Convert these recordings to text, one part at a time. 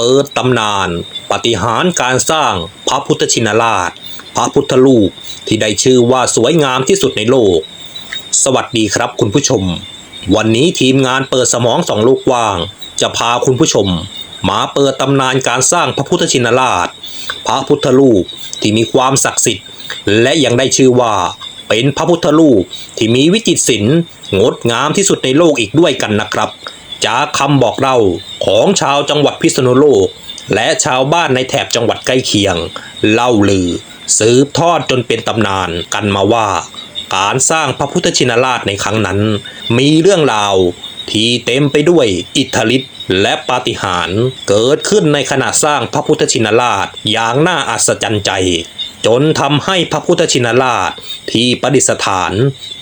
เปิดตำนาน ปฏิหารการสร้างพระพุทธชินราช พระพุทธรูปที่ได้ชื่อว่าสวยงามที่สุดในโลก สวัสดีครับคุณผู้ชม วันนี้ทีมงานเปิดสมองสองลูกว่าง จะพาคุณผู้ชม มาเปิดตำนานการสร้างพระพุทธชินราช พระพุทธรูปที่มีความศักดิ์สิทธิ์ และยังได้ชื่อว่า เป็นพระพุทธรูปที่มีวิจิตรศิลป์งดงามที่สุดในโลกอีกด้วยกันนะครับ จากคำบอกเล่าของชาวจังหวัดพิษณุโลก และชาวบ้านในแถบจังหวัดใกล้เคียง เล่าลือ สืบทอดจนเป็นตำนานกันมาว่า การสร้างพระพุทธชินราชในครั้งนั้น มีเรื่องราว ที่เต็มไปด้วยอิทธิฤทธิ์และปาฏิหาริย์เกิดขึ้นในขณะสร้างพระพุทธชินราชอย่างน่าอัศจรรย์ใจ จนทำให้พระพุทธชินราชที่ประดิษฐาน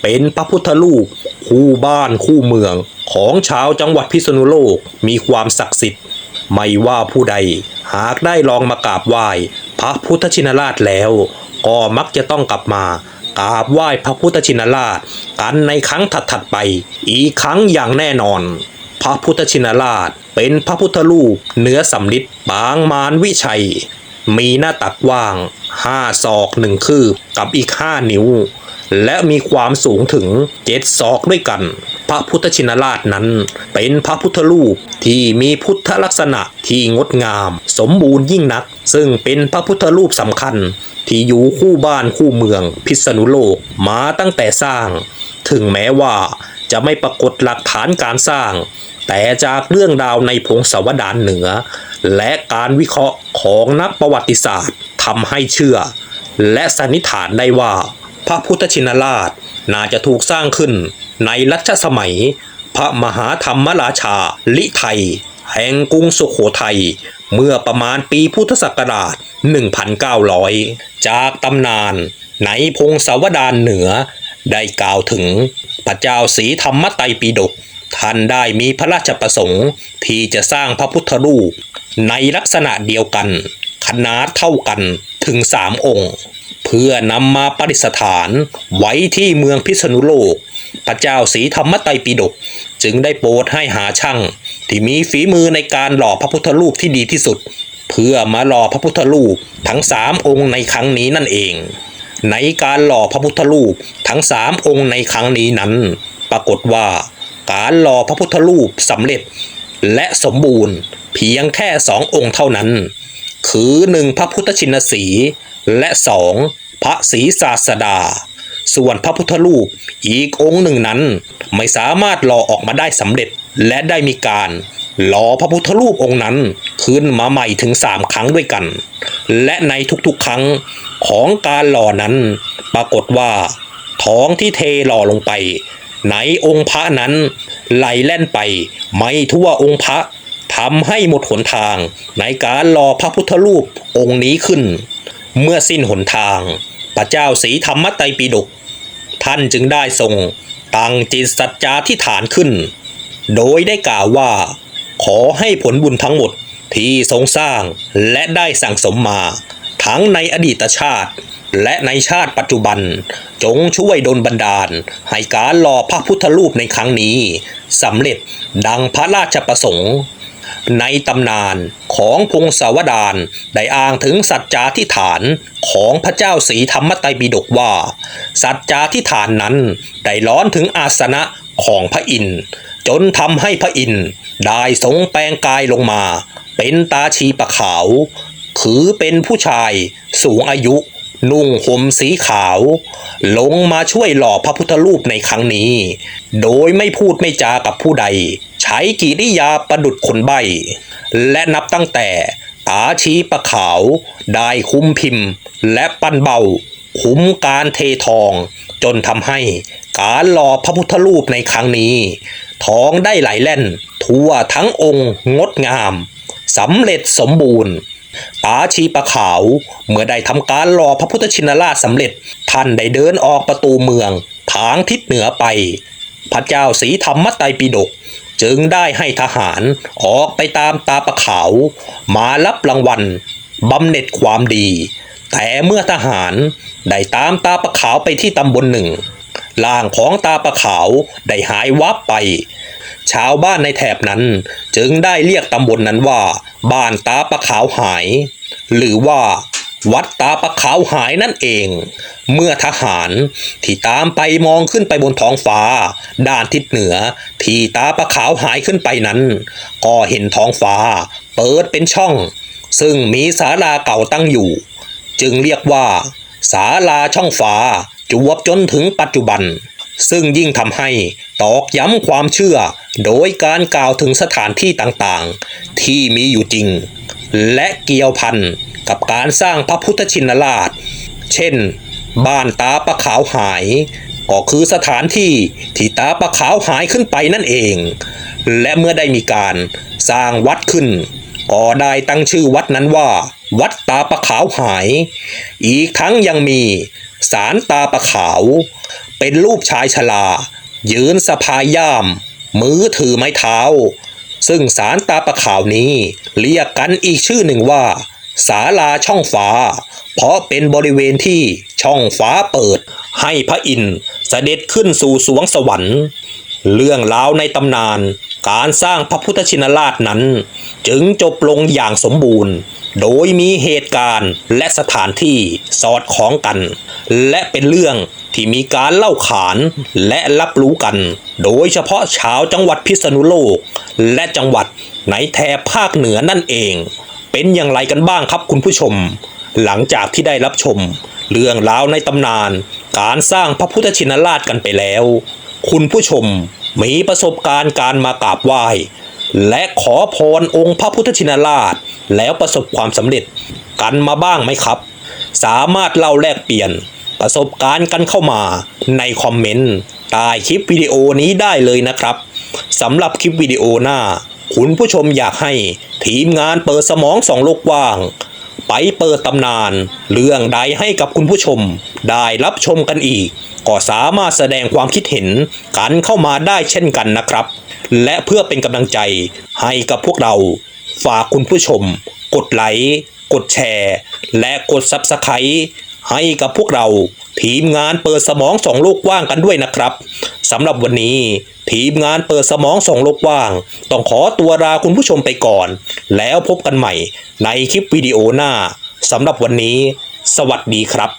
เป็นพระพุทธรูปคู่บ้านคู่เมืองของชาวจังหวัดพิษณุโลกมีความศักดิ์สิทธิ์ ไม่ว่าผู้ใดหากได้ลองมากราบไหว้ พระพุทธชินราชแล้ว ก็มักจะต้องกลับมา กราบไหว้พระพุทธชินราชกันในครั้งถัดๆไป อีกครั้งอย่างแน่นอน พระพุทธชินราชเป็นพระพุทธรูปเนื้อสำลิดปางมารวิชัย มีหน้าตักกว้างห้าศอกหนึ่งคืบกับอีกห้านิ้ว และมีความสูงถึงเจ็ดศอกด้วยกัน พระพุทธชินราชนั้น เป็นพระพุทธรูปที่มีพุทธลักษณะที่งดงาม สมบูรณ์ยิ่งนัก ซึ่งเป็นพระพุทธรูปสำคัญ ที่อยู่คู่บ้านคู่เมืองพิษณุโลกมาตั้งแต่สร้าง ถึงแม้ว่า จะไม่ปรากฏหลักฐานการสร้าง แต่จากเรื่องราวในพงศาวดารเหนือ และการวิเคราะห์ของนักประวัติศาสตร์ทำให้เชื่อ และสันนิษฐานได้ว่า พระพุทธชินราชน่าจะถูกสร้างขึ้นในรัชสมัย พระมหาธรรมราชาลิไทย แห่งกรุงสุขโขทัยเมื่อประมาณปีพุทธศักราช 1,900 จากตำนานในพงศาวดารเหนือ ได้กล่าวถึงพระเจ้าศรีธรรมไตรปิฎกท่านได้มีพระราชประสงค์ที่จะสร้างพระพุทธรูป ในลักษณะเดียวกัน ขนาดเท่ากันถึงสามองค์ เพื่อนำมาประดิษฐานไว้ที่เมืองพิษณุโลก พระเจ้าศรีธรรมไตรปิฎกจึงได้โปรดให้หาช่างที่มีฝีมือในการหล่อพระพุทธรูปที่ดีที่สุด เพื่อมาหล่อพระพุทธรูปทั้งสามองค์ในครั้งนี้นั่นเอง ในการหล่อพระพุทธรูปทั้งสามองค์ในครั้งนี้นั้น ปรากฏว่า การหล่อพระพุทธรูปสำเร็จ และสมบูรณ์เพียงแค่สององค์เท่านั้น คือหนึ่งพระพุทธชินสีและสองพระศรีศาสดา ส่วนพระพุทธรูปอีกองค์หนึ่งนั้น ไม่สามารถหล่อออกมาได้สำเร็จ และได้มีการหล่อพระพุทธรูปองค์นั้นขึ้นมาใหม่ถึงสามครั้งด้วยกัน และในทุกๆครั้งของการหล่อนั้น ปรากฏว่า ท้องที่เทหล่อลงไป ในองค์พระนั้น ไหลแล่นไปไม่ทั่วองค์พระทำให้หมดหนทางในการหล่อพระพุทธรูปองค์นี้ขึ้น เมื่อสิ้นหนทางพระเจ้าศรีธรรมไตรปิฎกท่านจึงได้ทรงตั้งจิตสัจจาที่ฐานขึ้น โดยได้กล่าวว่า ขอให้ผลบุญทั้งหมดที่ทรงสร้างและได้สั่งสมมา ทั้งในอดีตชาติ และในชาติปัจจุบัน จงช่วยดลบันดาล ให้การหล่อพระพุทธรูปในครั้งนี้สำเร็จดังพระราชประสงค์ในตำนานของพงศาวดารได้อ้างถึงสัจจาธิฐานของพระเจ้าศรีธรรมไตรปิฎกว่า สัจจาธิฐานนั้นได้ร้อนถึงอาสนะของพระอินทร์ จนทำให้พระอินทร์ได้ทรงแปลงกายลงมา เป็นตาชีปะขาว คือเป็นผู้ชายสูงอายุ นุ่งห่มสีขาว ลงมาช่วยหล่อพระพุทธรูปในครั้งนี้ โดยไม่พูดไม่จากับผู้ใด ใช้กิริยาประดุดคนใบ และนับตั้งแต่ตาชีปะขาว ได้คุ้มพิมพ์ และปั้นเบาคุ้มการเททอง จนทำให้การหล่อพระพุทธรูปในครั้งนี้ ท้องได้ไหลแล่น ทั่วทั้งองค์งดงามสำเร็จสมบูรณ์ปาชีปะขาวเมื่อได้ทำการหล่อพระพุทธชินราชสำเร็จท่านได้เดินออกประตูเมือง ทางทิศเหนือไป พระเจ้าศรีธรรมไตรปิฎกจึงได้ให้ทหารออกไปตามตาปะขาว มารับรางวัลบำเหน็จความดี แต่เมื่อทหารได้ตามตาประขาวไปที่ตำบลหนึ่งร่างของตาประขาวได้หายวับไป ชาวบ้านในแถบนั้นจึงได้เรียกตำบลนนั้นว่า บ้านตาประขาวหาย หรือว่า วัดตาประขาวหายนั่นเอง เมื่อทหารที่ตามไปมองขึ้นไปบนท้องฟ้า ด้านทิศเหนือที่ตาประขาวหายขึ้นไปนั้น ก็เห็นท้องฟ้า เปิดเป็นช่อง ซึ่งมีศาลาเก่าตั้งอยู่ จึงเรียกว่า ศาลาช่องฟ้าจวบจนถึงปัจจุบัน ซึ่งยิ่งทำให้ตอกย้ำความเชื่อ โดยการกล่าวถึงสถานที่ต่างๆ ที่มีอยู่จริง และเกี่ยวพันกับการสร้างพระพุทธชินราช เช่น บ้านตาปะขาวหาย ก็คือสถานที่ที่ตาปะขาวหายขึ้นไปนั่นเอง และเมื่อได้มีการสร้างวัดขึ้น ก็ได้ตั้งชื่อวัดนั้นว่า วัดตาปะขาวหาย อีกทั้งยังมีสารตาปะขาว เป็นรูปชายชรายืนสะพายย่าม มือถือไม้เท้า ซึ่งสารตาปะขาวนี้เรียกกันอีกชื่อหนึ่งว่าศาลาช่องฟ้า เพราะเป็นบริเวณที่ช่องฟ้าเปิด ให้พระอินทร์เสด็จขึ้นสู่สวงสวรรค์ เรื่องราวในตำนาน การสร้างพระพุทธชินราชนั้น จึงจบลงอย่างสมบูรณ์ โดยมีเหตุการณ์และสถานที่สอดคล้องกัน และเป็นเรื่องที่มีการเล่าขานและรับรู้กัน โดยเฉพาะชาวจังหวัดพิษณุโลก และจังหวัดในแถบภาคเหนือนั่นเอง เป็นอย่างไรกันบ้างครับคุณผู้ชม หลังจากที่ได้รับชม เรื่องราวในตำนาน การสร้างพระพุทธชินราชกันไปแล้ว คุณผู้ชมมีประสบการณ์การมากราบไหว้ และขอพรองค์พระพุทธชินราช แล้วประสบความสำเร็จกันมาบ้างไหมครับ สามารถเล่าแลกเปลี่ยนประสบการณ์กันเข้ามาในคอมเมนต์ใต้คลิปวิดีโอนี้ได้เลยนะครับสำหรับคลิปวิดีโอหน้า คุณผู้ชมอยากให้ทีมงานเปิดสมองสองโลกว่าง ไปเปิดตำนาน เรื่องใดให้กับคุณผู้ชม ได้รับชมกันอีก ก็สามารถแสดงความคิดเห็นกันเข้ามาได้เช่นกันนะครับ และเพื่อเป็นกำลังใจให้กับพวกเรา ฝากคุณผู้ชม กดไลค์ กดแชร์ และกด Subscribe ให้กับพวกเรา ทีมงานเปิดสมองสองโลกว่างกันด้วยนะครับสำหรับวันนี้ ทีมงานเปิดสมองสองโลกว่าง ต้องขอตัวลาคุณผู้ชมไปก่อน แล้วพบกันใหม่ในคลิปวิดีโอหน้าสำหรับวันนี้ สวัสดีครับ